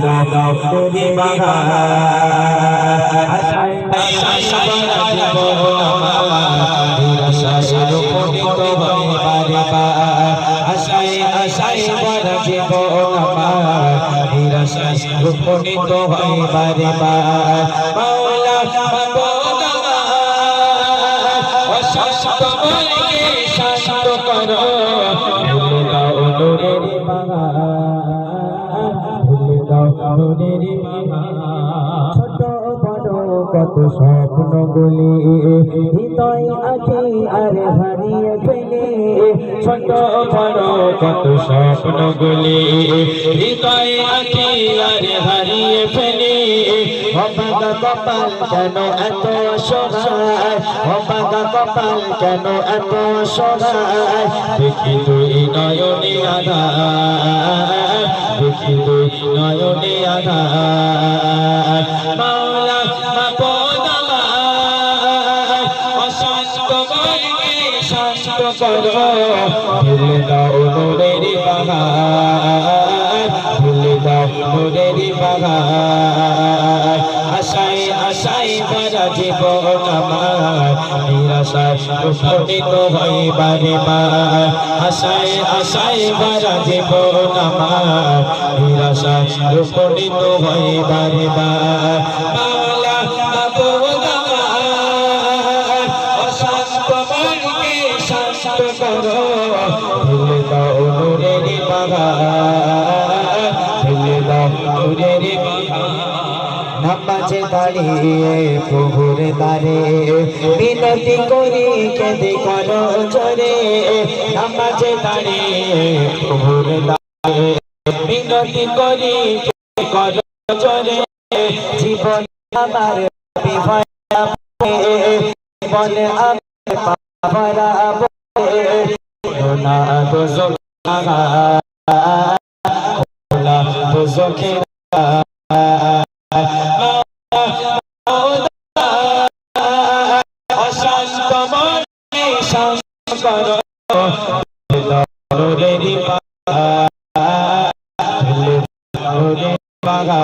ফিরে দাও তুমি বাবা আশায় আশায় জীবন আমার নিরাশায় রূপণিত হইবারে বা আশায় আশায় ভরা জীবন আমার নিরাশায় রূপণিত হইবারে বা মাওলা মনকে শান্ত করো বাবা ছোট বড় কত স্বপ্ন গুলি হৃদয় আছে আর হারিয়ে ফেলে। ছোট বড় কত স্বপ্ন গুলি কপাল কেন এত সহায় অবাগা কপাল কেন এত সহায় দেখি তুই নয়নে আধার। ভুলে দাও নূরের বাগান ভুলে দাও নূরের বাগান আশায় আশায় ভরা জীবন আমার নিরাশায় উপনীত হইবারে বার আশায় আশায় ভরা জীবন আমার নিরাশায় উপনীত হইবারে বার মাওলা শান্ত করো ভুলে দাও নূরের বাগান ভুলে দাও নূরের বাগান নামাজে দাঁড়িয়ে প্রভুর দ্বারে বিনতি করি কেঁদে করো জোরে নামাজে দাঁড়িয়ে প্রভুর দ্বারে বিনতি করি কেঁদে করো জোরে জীবন আমার বিভয় জীবন আমার পাভরা তো জোগা তো জোখেরা অশান্ত মনে শান্ত করো দরেরি পাগা